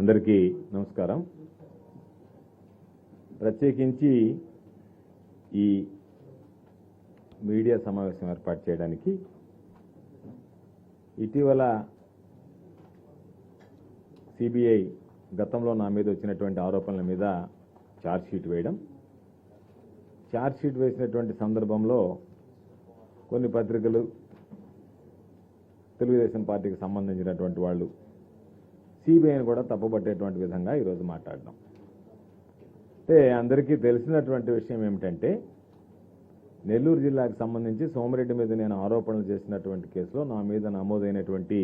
అందరికీ నమస్కారం. ప్రత్యేకించి ఈ మీడియా సమావేశం ఏర్పాటు చేయడానికి ఇటీవల సిబిఐ గతంలో నా మీద వచ్చినటువంటి ఆరోపణల మీద ఛార్జ్షీట్ వేయడం. ఛార్జ్షీట్ వేసినటువంటి సందర్భంలో కొన్ని పత్రికలు తెలుగుదేశం పార్టీకి సంబంధించినటువంటి వాళ్ళు సిబిఐని కూడా తప్పుపట్టేటువంటి విధంగా ఈరోజు మాట్లాడడం అంటే అందరికీ తెలిసినటువంటి విషయం ఏమిటంటే నెల్లూరు జిల్లాకు సంబంధించి సోమిరెడ్డి మీద నేను ఆరోపణలు చేసినటువంటి కేసులో నా మీద నమోదైనటువంటి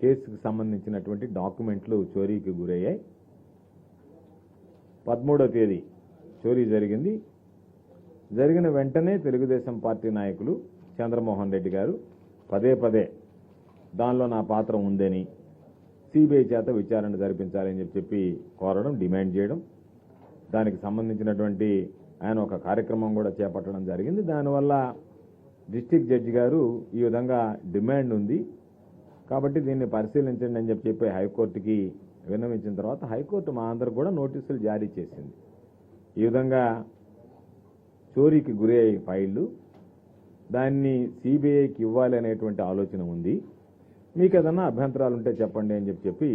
కేసుకు సంబంధించినటువంటి డాక్యుమెంట్లు చోరీకి గురయ్యాయి. పదమూడో తేదీ చోరీ జరిగింది. జరిగిన వెంటనే తెలుగుదేశం పార్టీ నాయకులు చంద్రమోహన్ రెడ్డి గారు పదే పదే దానిలో నా పాత్ర ఉందని సిబిఐ చేత విచారణ జరిపించాలని చెప్పి చెప్పి కోరడం డిమాండ్ చేయడం దానికి సంబంధించినటువంటి ఆయన ఒక కార్యక్రమం కూడా చేపట్టడం జరిగింది. దానివల్ల డిస్టిక్ జడ్జి గారు ఈ విధంగా డిమాండ్ ఉంది. కాబట్టి దీన్ని పరిశీలించండి అని చెప్పి చెప్పి హైకోర్టుకి విన్నవించిన తర్వాత హైకోర్టు మా అందరికి కూడా నోటీసులు జారీ చేసింది. ఈ విధంగా చోరీకి గురి అయ్యే ఫైళ్ళు. దాన్ని సిబిఐకి ఇవ్వాలి అనేటువంటి ఆలోచన ఉంది. మీకు ఏదన్నా అభ్యంతరాలు ఉంటే చెప్పండి అని చెప్పి చెప్పి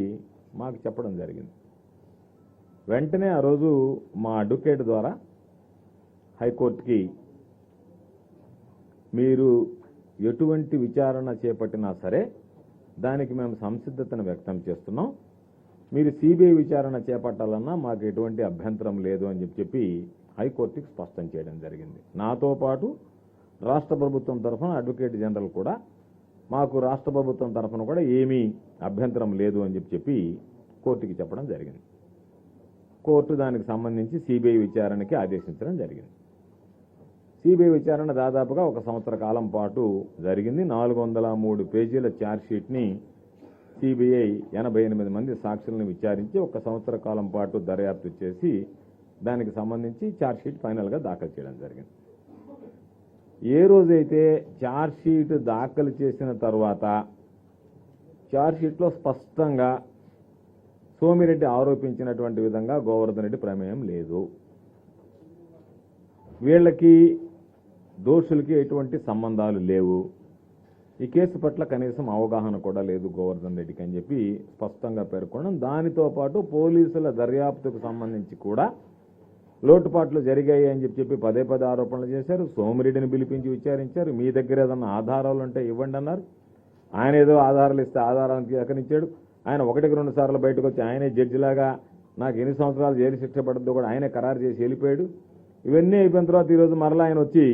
మాకు చెప్పడం జరిగింది. వెంటనే ఆ రోజు మా అడ్వకేట్ ద్వారా హైకోర్టుకి మీరు ఎటువంటి విచారణ చేపట్టినా సరే దానికి మేము సంసిద్ధతను వ్యక్తం చేస్తున్నాం. మీరు సిబిఐ విచారణ చేపట్టాలన్నా మాకు ఎటువంటి అభ్యంతరం లేదు అని చెప్పి చెప్పి హైకోర్టుకి స్పష్టం చేయడం జరిగింది. నాతో పాటు రాష్ట్ర ప్రభుత్వం తరఫున అడ్వకేట్ జనరల్ కూడా మాకు రాష్ట్ర ప్రభుత్వం తరఫున కూడా ఏమీ అభ్యంతరం లేదు అని చెప్పి చెప్పి కోర్టుకి చెప్పడం జరిగింది. కోర్టు దానికి సంబంధించి సిబిఐ విచారణకి ఆదేశించడం జరిగింది. సిబిఐ విచారణ దాదాపుగా ఒక సంవత్సర కాలం పాటు జరిగింది. నాలుగు వందల మూడు పేజీల ఛార్జ్షీట్ని సిబిఐ ఎనభై ఎనిమిది మంది సాక్షులను విచారించి ఒక సంవత్సర కాలం పాటు దర్యాప్తు చేసి దానికి సంబంధించి ఛార్జ్షీట్ ఫైనల్గా దాఖలు చేయడం జరిగింది. ఏ రోజైతే ఛార్జ్ షీట్ దాఖలు చేసిన తర్వాత ఛార్జ్ షీట్లో స్పష్టంగా సోమిరెడ్డి ఆరోపించినటువంటి విధంగా గోవర్ధన్ రెడ్డి ప్రమేయం లేదు. వీళ్ళకి దోషులకి ఎటువంటి సంబంధాలు లేవు. ఈ కేసు పట్ల కనీసం అవగాహన కూడా లేదు గోవర్ధన్ రెడ్డికి అని చెప్పి స్పష్టంగా పేర్కొనడం. దానితో పాటు పోలీసుల దర్యాప్తుకు సంబంధించి కూడా లోటుపాట్లు జరిగాయి అని చెప్పి చెప్పి పదే పదే ఆరోపణలు చేశారు. సోమిరెడ్డిని పిలిపించి విచారించారు. మీ దగ్గర ఏదన్నా ఆధారాలు ఉంటే ఇవ్వండి అన్నారు. ఆయన ఏదో ఆధారాలు ఇస్తే ఆధారాలను సేకరించాడు ఆయన ఒకటికి రెండు సార్లు బయటకు వచ్చి ఆయనే జడ్జిలాగా నాకు ఎన్ని సంవత్సరాలు జైలు శిక్ష పడుతుందో కూడా ఆయనే ఖరారు చేసి వెళ్ళిపోయాడు. ఇవన్నీ అయిపోయిన తర్వాత ఈరోజు మరలా ఆయన వచ్చి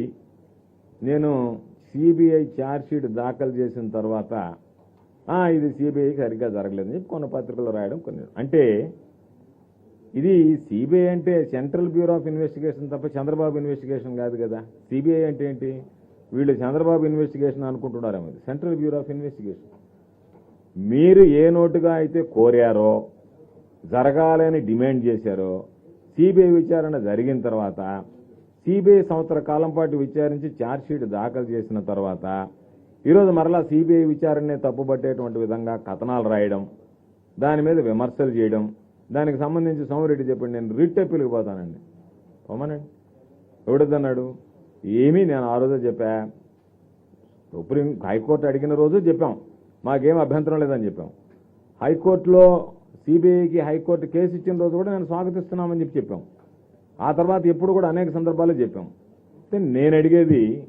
నేను సిబిఐ ఛార్జ్షీట్ దాఖలు చేసిన తర్వాత ఇది సిబిఐకి సరిగ్గా జరగలేదని చెప్పి కొన్ని పత్రికలు రాయడం కొన్ని అంటే ఇది సిబిఐ అంటే సెంట్రల్ బ్యూరో ఆఫ్ ఇన్వెస్టిగేషన్ తప్ప చంద్రబాబు ఇన్వెస్టిగేషన్ కాదు కదా. సిబిఐ అంటే ఏంటి? వీళ్ళు చంద్రబాబు ఇన్వెస్టిగేషన్ అనుకుంటున్నారు ఇది. సెంట్రల్ బ్యూరో ఆఫ్ ఇన్వెస్టిగేషన్ మీరు ఏ నోటుగా అయితే కోరారో జరగాలని డిమాండ్ చేశారో సిబిఐ విచారణ జరిగిన తర్వాత సిబిఐ సంవత్సర కాలం పాటు విచారించి ఛార్జ్షీట్ దాఖలు చేసిన తర్వాత ఈరోజు మరలా సిబిఐ విచారణనే తప్పుపట్టేటువంటి విధంగా కథనాలు రాయడం దాని మీద విమర్శలు చేయడం దానికి సంబంధించి సోమరెడ్డి చెప్పండి నేను రిట్ అప్పీల్కి పోతానండి. పొమ్మనండి ఎవడొద్దన్నాడు ఏమీ నేను ఆ రోజే చెప్పా. సుప్రీం హైకోర్టు అడిగిన రోజు చెప్పాం. మాకేం అభ్యంతరం లేదని చెప్పాం. హైకోర్టులో సిబిఐకి హైకోర్టు కేసు ఇచ్చిన రోజు కూడా నేను స్వాగతిస్తున్నామని చెప్పి చెప్పాం. ఆ తర్వాత ఎప్పుడు కూడా అనేక సందర్భాల్లో చెప్పాం. అయితే నేను అడిగేది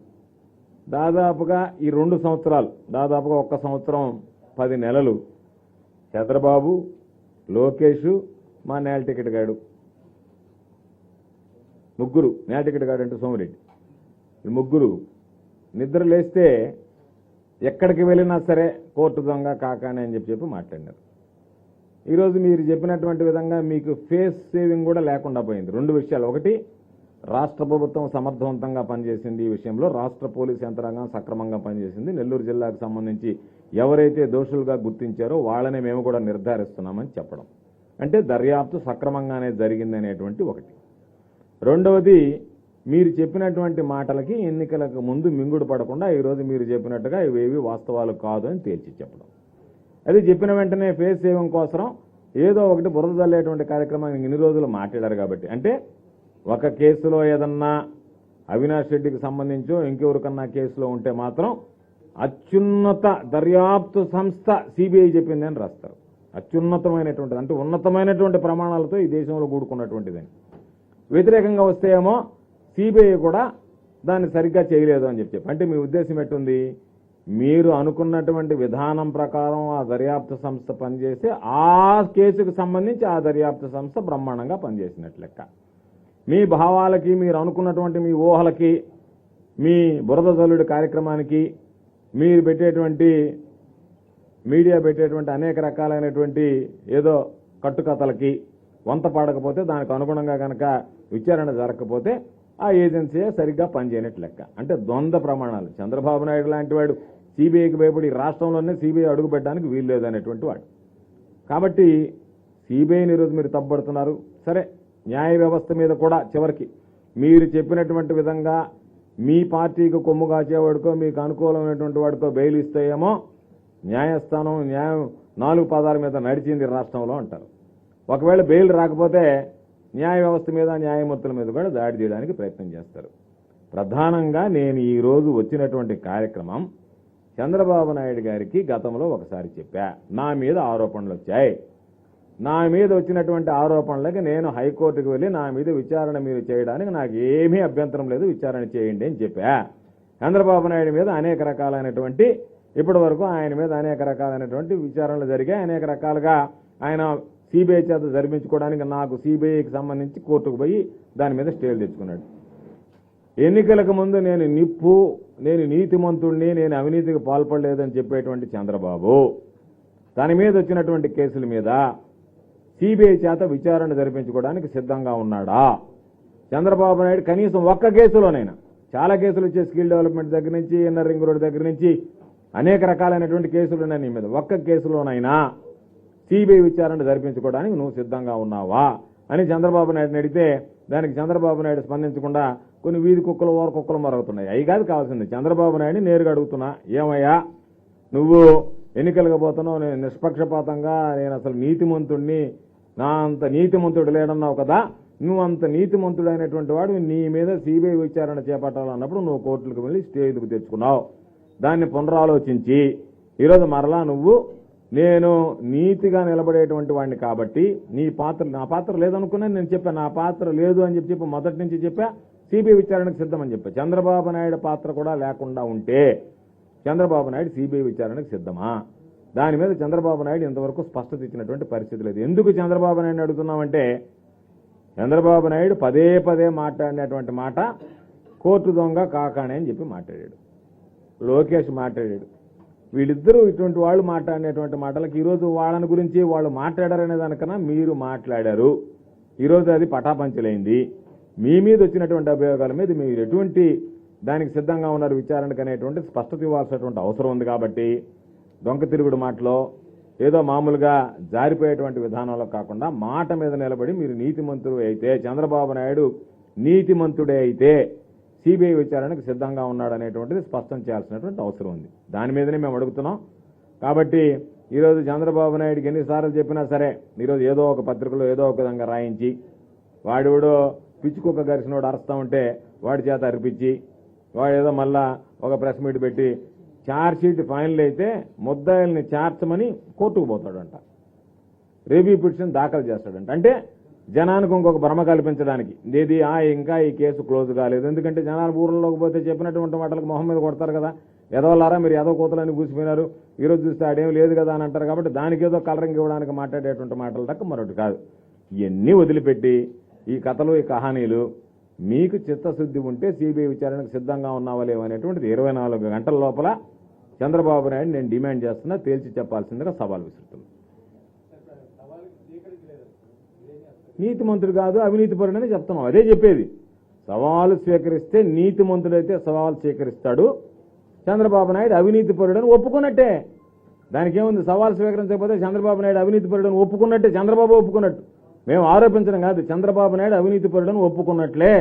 దాదాపుగా ఈ రెండు సంవత్సరాలు దాదాపుగా ఒక్క సంవత్సరం పది నెలలు చంద్రబాబు లోకేష్ మా నేల టికెట్ గాడు. ముగ్గురు నేల టికెట్ గాడు అంటే సోమిరెడ్డి. ముగ్గురు నిద్ర లేస్తే ఎక్కడికి వెళ్ళినా సరే కోర్టు దొంగ కాకానే అని చెప్పి చెప్పి మాట్లాడినారు. ఈరోజు మీరు చెప్పినటువంటి విధంగా మీకు ఫేస్ సేవింగ్ కూడా లేకుండా పోయింది. రెండు విషయాలు. ఒకటి రాష్ట్ర ప్రభుత్వం సమర్థవంతంగా పనిచేసింది ఈ విషయంలో. రాష్ట్ర పోలీస్ యంత్రాంగం సక్రమంగా పనిచేసింది. నెల్లూరు జిల్లాకు సంబంధించి ఎవరైతే దోషులుగా గుర్తించారో వాళ్ళని మేము కూడా నిర్ధారిస్తున్నామని చెప్పడం. అంటే దర్యాప్తు సక్రమంగానే జరిగిందనేటువంటి ఒకటి. రెండవది మీరు చెప్పినటువంటి మాటలకి ఎన్నికలకు ముందు మింగుడు పడకుండా ఈరోజు మీరు చెప్పినట్టుగా ఇవేవి వాస్తవాలు కాదు అని తేల్చి చెప్పడం. అది చెప్పిన వెంటనే ఫేస్ సేవింగ్ కోసం ఏదో ఒకటి బురద చల్లేటువంటి కార్యక్రమాన్ని ఇన్ని రోజులు మాట్లాడారు కాబట్టి. అంటే ఒక కేసులో ఏదన్నా అవినాష్ రెడ్డికి సంబంధించో ఇంకెవరికన్నా కేసులో ఉంటే మాత్రం అత్యున్నత దర్యాప్తు సంస్థ సిబిఐ చెప్పింది అని రాస్తారు. అత్యున్నతమైనటువంటిది. అంటే ఉన్నతమైనటువంటి ప్రమాణాలతో ఈ దేశంలో కూడుకున్నటువంటిదని. వ్యతిరేకంగా వస్తే ఏమో సిబిఐ కూడా దాన్ని సరిగ్గా చేయలేదు అని చెప్పి అంటే మీ ఉద్దేశం ఎట్టుంది? మీరు అనుకున్నటువంటి విధానం ప్రకారం ఆ దర్యాప్తు సంస్థ పనిచేసి ఆ కేసుకు సంబంధించి ఆ దర్యాప్తు సంస్థ బ్రహ్మాండంగా పనిచేసినట్లు లెక్క. మీ భావాలకి మీరు అనుకున్నటువంటి మీ ఊహలకి మీ బురద జల్లుడి కార్యక్రమానికి మీరు పెట్టేటువంటి మీడియా పెట్టేటువంటి అనేక రకాలైనటువంటి ఏదో కట్టుకథలకి వంత పాడకపోతే దానికి అనుగుణంగా కనుక విచారణ జరగకపోతే ఆ ఏజెన్సీయే సరిగ్గా పనిచేయనట్టు లెక్క. అంటే ద్వంద్వ ప్రమాణాలు. చంద్రబాబు నాయుడు లాంటి వాడు సిబిఐకి భయపడి రాష్ట్రంలోనే సిబిఐ అడుగుపెట్టడానికి వీలు లేదనేటువంటి వాడు. కాబట్టి సిబిఐని ఈరోజు మీరు తప్పబడుతున్నారు సరే న్యాయ వ్యవస్థ మీద కూడా చివరికి మీరు చెప్పినటువంటి విధంగా మీ పార్టీకి కొమ్ము కాచేవాడికో మీకు అనుకూలమైనటువంటి వాడికో బెయిల్ ఇస్తాయేమో న్యాయస్థానం న్యాయం నాలుగు పదాల మీద నడిచింది రాష్ట్రంలో అంటారు. ఒకవేళ బెయిల్ రాకపోతే న్యాయ వ్యవస్థ మీద న్యాయమూర్తుల మీద కూడా దాడి చేయడానికి ప్రయత్నం చేస్తారు. ప్రధానంగా నేను ఈరోజు వచ్చినటువంటి కార్యక్రమం చంద్రబాబు నాయుడు గారికి గతంలో ఒకసారి చెప్పా. నా మీద ఆరోపణలు వచ్చాయి. నా మీద వచ్చినటువంటి ఆరోపణలకి నేను హైకోర్టుకు వెళ్ళి నా మీద విచారణ మీరు చేయడానికి నాకు ఏమీ అభ్యంతరం లేదు విచారణ చేయండి అని చెప్పా. చంద్రబాబు నాయుడు మీద అనేక రకాలైనటువంటి ఇప్పటి వరకు ఆయన మీద అనేక రకాలైనటువంటి విచారణలు జరిగాయి. అనేక రకాలుగా ఆయన సిబిఐ చేత జరిపించుకోవడానికి నాకు సిబిఐకి సంబంధించి కోర్టుకు పోయి దాని మీద స్టేలు తెచ్చుకున్నాడు. ఎన్నికలకు ముందు నేను నిప్పు నేను నీతిమంతుణ్ణి నేను అవినీతికి పాల్పడలేదని చెప్పేటువంటి చంద్రబాబు దాని మీద వచ్చినటువంటి కేసుల మీద సిబిఐ చేత విచారణ జరిపించుకోవడానికి సిద్ధంగా ఉన్నాడా? చంద్రబాబు నాయుడు కనీసం ఒక్క కేసులోనైనా చాలా కేసులు వచ్చే స్కిల్ డెవలప్మెంట్ దగ్గర నుంచి ఇన్నర్ రింగ్ రోడ్ దగ్గర నుంచి అనేక రకాలైనటువంటి కేసులు ఉన్నాయి నీ మీద. ఒక్క కేసులోనైనా సిబిఐ విచారణ జరిపించుకోవడానికి నువ్వు సిద్ధంగా ఉన్నావా? అని చంద్రబాబు నాయుడుని అడిగితే దానికి చంద్రబాబు నాయుడు స్పందించకుండా కొన్ని వీధి కుక్కలు ఓర కుక్కలు మరుగుతున్నాయి. అవి కాదు కావాల్సింది. చంద్రబాబు నాయుడిని నేరుగా అడుగుతున్నా. ఏమయ్యా? నువ్వు ఎన్నికలకు పోతున్నావు నేను నిష్పక్షపాతంగా నేను అసలు నీతిమంతుడిని నా అంత నీతిమంతుడు లేడన్నావు కదా నువ్వు అంత నీతిమంతుడైనటువంటి వాడు నీ మీద సిబిఐ విచారణ చేపట్టాలన్నప్పుడు నువ్వు కోర్టులకు వెళ్ళి స్టేజ్కు తెచ్చుకున్నావు. దాన్ని పునరాలోచించి ఈరోజు మరలా నువ్వు నేను నీతిగా నిలబడేటువంటి వాడిని కాబట్టి నీ పాత్ర నా పాత్ర లేదనుకున్నాను నేను చెప్పా నా పాత్ర లేదు అని చెప్పి చెప్పి మొదటి నుంచి చెప్పా సిబిఐ విచారణకు సిద్ధమని చెప్పా. చంద్రబాబు నాయుడు పాత్ర కూడా లేకుండా ఉంటే చంద్రబాబు నాయుడు సిబిఐ విచారణకు సిద్ధమా? దాని మీద చంద్రబాబు నాయుడు ఇంతవరకు స్పష్టత ఇచ్చినటువంటి పరిస్థితి లేదు. ఎందుకు చంద్రబాబు నాయుడు అడుగుతున్నామంటే చంద్రబాబు నాయుడు పదే పదే మాట్లాడినటువంటి మాట కోర్టు దొంగ కాకానే అని చెప్పి మాట్లాడాడు. లోకేష్ మాట్లాడాడు. వీళ్ళిద్దరూ ఇటువంటి వాళ్ళు మాట్లాడినటువంటి మాటలకు ఈరోజు వాళ్ళని గురించి వాళ్ళు మాట్లాడారనే దానికన్నా మీరు మాట్లాడారు. ఈరోజు అది పటాపంచలైంది. మీ మీద వచ్చినటువంటి అభియోగాల మీద మీరు ఎటువంటి దానికి సిద్ధంగా ఉన్నారు విచారణకు అనేటువంటి స్పష్టత ఇవ్వాల్సినటువంటి అవసరం ఉంది కాబట్టి దొంగ తిరుగుడు మాటలో ఏదో మామూలుగా జారిపోయేటువంటి విధానంలో కాకుండా మాట మీద నిలబడి మీరు నీతిమంతుడు అయితే చంద్రబాబు నాయుడు నీతిమంతుడే అయితే సిబిఐ విచారణకు సిద్ధంగా ఉన్నాడు అనేటువంటిది స్పష్టం చేయాల్సినటువంటి అవసరం ఉంది. దాని మీదనే మేము అడుగుతున్నాం. కాబట్టి ఈరోజు చంద్రబాబు నాయుడుకి ఎన్నిసార్లు చెప్పినా సరే ఈరోజు ఏదో ఒక పత్రికలో ఏదో ఒక విధంగా రాయించి వాడివడో పిచ్చుకుక్క వాడు అరుస్తూ ఉంటే వాడి చేత అరిపించి వాడు ఏదో మళ్ళా ఒక ప్రెస్ మీట్ పెట్టి ఛార్జ్ షీట్ ఫైనల్ అయితే ముద్దాయిల్ని చేర్చమని కోర్టుకు పోతాడంట. రివ్యూ పిటిషన్ దాఖలు చేస్తాడంట. అంటే జనానికి ఇంకొక భ్రమ కల్పించడానికి. ఇది ఆ ఇంకా ఈ కేసు క్లోజ్ కాలేదు. ఎందుకంటే జనాలు ఊర్లోకి పోతే చెప్పినటువంటి మాటలకు మొహం మీద కొడతారు కదా. ఎదవలారా? మీరు ఏదో కూతలని కూసిపోయినారు. ఈరోజు చూస్తే ఆడేం లేదు కదా అని అంటారు కాబట్టి దానికి ఏదో కలరింగ్ ఇవ్వడానికి మాట్లాడేటువంటి మాటలు తక్క మరొకటి కాదు. ఇవన్నీ వదిలిపెట్టి ఈ కథలు ఈ కహానీలు మీకు చిత్తశుద్ధి ఉంటే సిబిఐ విచారణకు సిద్ధంగా ఉన్నావా లేవా అనేటువంటిది ఇరవై నాలుగు గంటల లోపల చంద్రబాబు నాయుడు నేను డిమాండ్ చేస్తున్నా తేల్చి చెప్పాల్సిందిగా సవాల్ విసురుతున్నాను నీతి మంత్రుడు కాదు అవినీతి పరుడని చెప్తున్నాం. అదే చెప్పేది. సవాలు స్వీకరిస్తే నీతి మంత్రుడైతే సవాలు స్వీకరిస్తాడు. చంద్రబాబు నాయుడు అవినీతి పరుడని ఒప్పుకున్నట్టే. దానికి ఏముంది సవాల్ స్వీకరించకపోతే చంద్రబాబు నాయుడు అవినీతి పరుడని ఒప్పుకున్నట్టే. చంద్రబాబు ఒప్పుకున్నట్టు. మేము ఆరోపించడం కాదు చంద్రబాబు నాయుడు అవినీతి పరుడని ఒప్పుకున్నట్లే.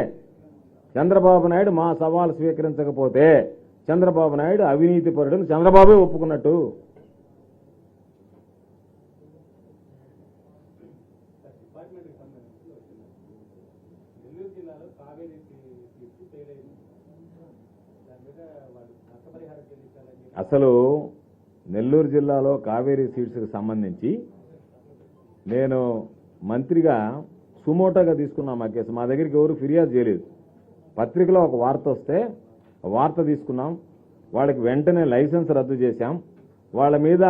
చంద్రబాబు నాయుడు మా సవాలు స్వీకరించకపోతే చంద్రబాబు నాయుడు అవినీతి పరుడని చంద్రబాబే ఒప్పుకున్నట్టు. అసలు నెల్లూరు జిల్లాలో కావేరీ సీట్స్కి సంబంధించి నేను మంత్రిగా సుమోటోగా తీసుకున్నాం మా కేసు. మా దగ్గరికి ఎవరు ఫిర్యాదు చేయలేదు. పత్రికలో ఒక వార్త వస్తే వార్త తీసుకున్నాం. వాళ్ళకి వెంటనే లైసెన్స్ రద్దు చేశాం. వాళ్ళ మీద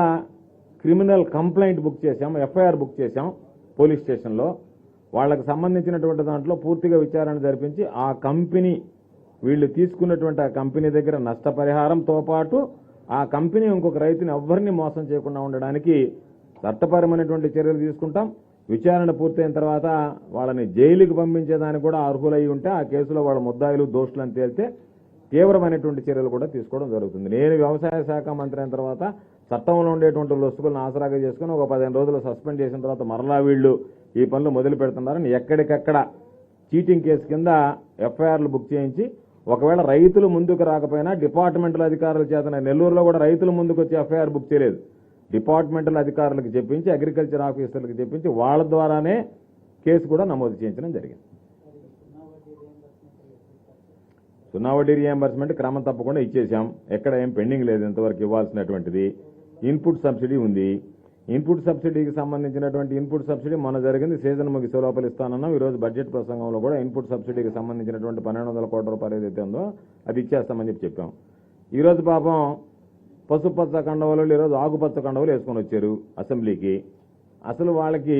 క్రిమినల్ కంప్లైంట్ బుక్ చేశాం. ఎఫ్ఐఆర్ బుక్ చేశాం పోలీస్ స్టేషన్లో. వాళ్ళకి సంబంధించినటువంటి దాంట్లో పూర్తిగా విచారణ జరిపించి ఆ కంపెనీ వీళ్ళు తీసుకున్నటువంటి ఆ కంపెనీ దగ్గర నష్టపరిహారంతో పాటు ఆ కంపెనీ ఇంకొక రైతుని ఎవ్వరిని మోసం చేయకుండా ఉండడానికి చట్టపరమైనటువంటి చర్యలు తీసుకుంటాం. విచారణ పూర్తయిన తర్వాత వాళ్ళని జైలుకి పంపించేదానికి కూడా అర్హులై ఉంటే ఆ కేసులో వాళ్ళ ముద్దాయిలు దోషులని తేలితే తీవ్రమైనటువంటి చర్యలు కూడా తీసుకోవడం జరుగుతుంది. నేను వ్యవసాయ శాఖ మంత్రి అయిన తర్వాత చట్టంలో ఉండేటువంటి లొసుగులను ఆసరాగా చేసుకుని ఒక పదిహేను రోజులు సస్పెండ్ చేసిన తర్వాత మరలా వీళ్ళు ఈ పనులు మొదలు పెడుతున్నారని ఎక్కడికక్కడ చీటింగ్ కేసు కింద ఎఫ్ఐఆర్లు బుక్ చేయించి ఒకవేళ రైతులు ముందుకు రాకపోయినా డిపార్ట్మెంటల్ అధికారుల చేతన నెల్లూరులో కూడా రైతులు ముందుకు వచ్చి ఎఫ్ఐఆర్ బుక్ చేయలేదు. డిపార్ట్మెంటల్ అధికారులకు చెప్పించి అగ్రికల్చర్ ఆఫీసర్లకు చెప్పించి వాళ్ళ ద్వారానే కేసు కూడా నమోదు చేయించడం జరిగింది. సున్నా వడ్డీ రియంబర్స్మెంట్ క్రమం తప్పకుండా ఇచ్చేసాం ఎక్కడ ఏం పెండింగ్ లేదు ఇంతవరకు ఇవ్వాల్సినటువంటిది. ఇన్పుట్ సబ్సిడీ ఉంది. ఇన్పుట్ సబ్సిడీకి సంబంధించినటువంటి ఇన్పుట్ సబ్సిడీ మన జరిగింది సీజన్ ముగిసే లోపల ఇస్తానన్నాం. ఈ రోజు బడ్జెట్ ప్రసంగంలో కూడా ఇన్పుట్ సబ్సిడీకి సంబంధించినటువంటి పన్నెండు వందల కోట్ల రూపాయలు ఏదైతే ఉందో అది ఇచ్చేస్తామని చెప్పి చెప్పాం. ఈరోజు పాపం పసుపచ్చ కండవలు ఈరోజు ఆకుపచ్చ కండవలు వేసుకొని వచ్చారు అసెంబ్లీకి. అసలు వాళ్ళకి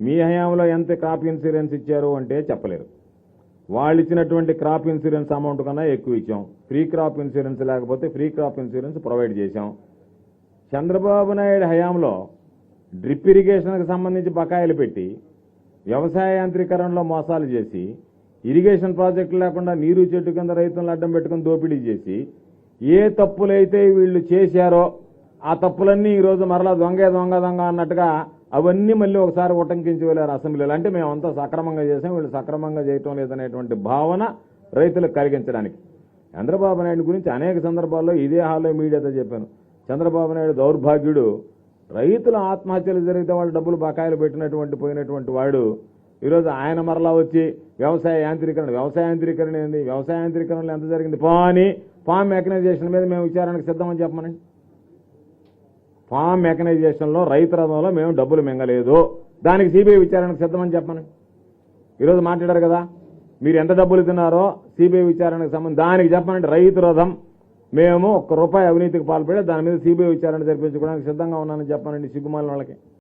మీ హయాంలో ఎంత క్రాప్ ఇన్సూరెన్స్ ఇచ్చారు అంటే చెప్పలేరు. వాళ్ళు ఇచ్చినటువంటి క్రాప్ ఇన్సూరెన్స్ అమౌంట్ కన్నా ఎక్కువ ఇచ్చాం. ఫ్రీ క్రాప్ ఇన్సూరెన్స్ లేకపోతే ఫ్రీ క్రాప్ ఇన్సూరెన్స్ ప్రొవైడ్ చేశాం. చంద్రబాబు నాయుడు హయాంలో డ్రిప్ ఇరిగేషన్కి సంబంధించి బకాయిలు పెట్టి వ్యవసాయ యాంత్రీకరణలో మోసాలు చేసి ఇరిగేషన్ ప్రాజెక్టులు లేకుండా నీరు చెట్టు కింద రైతులను అడ్డం పెట్టుకుని దోపిడీ చేసి ఏ తప్పులైతే వీళ్ళు చేశారో ఆ తప్పులన్నీ ఈరోజు మరలా దొంగ దొంగ దొంగ అన్నట్టుగా అవన్నీ మళ్ళీ ఒకసారి ఉటంకించి వెళ్ళారు అసెంబ్లీలో. అంటే మేమంతా సక్రమంగా చేసాం వీళ్ళు సక్రమంగా చేయటం లేదనేటువంటి భావన రైతులకు కలిగించడానికి. చంద్రబాబు నాయుడు గురించి అనేక సందర్భాల్లో ఇదే హాల్లో మీడియాతో చెప్పాను. చంద్రబాబు నాయుడు దౌర్భాగ్యుడు. రైతుల ఆత్మహత్యలు జరిగితే వాళ్ళు డబ్బులు బకాయిలు పెట్టినటువంటి పోయినటువంటి వాడు ఈరోజు ఆయన మరలా వచ్చి వ్యవసాయ యాంత్రీకరణ వ్యవసాయ యాంత్రీకరణ ఏంది? వ్యవసాయ యాంత్రీకరణలో ఎంత జరిగింది? పాని ఫామ్ మెకనైజేషన్ మీద మేము విచారణకు సిద్ధమని చెప్పమని ఫామ్ మెకనైజేషన్లో రైతు రథంలో మేము డబ్బులు మింగలేదు. దానికి సిబిఐ విచారణకు సిద్ధమని చెప్పమని ఈరోజు మాట్లాడారు కదా మీరు ఎంత డబ్బులు తిన్నారో సిబిఐ విచారణకు సంబంధించి దానికి చెప్పమంటే రైతు రథం మేము ఒక్క రూపాయి అవినీతికి పాల్పడి దాని మీద సిబిఐ విచారణ జరిపించుకోవడానికి సిద్ధంగా ఉన్నానని చెప్పానండి సిగ్గుమాలిన వాళ్ళకి.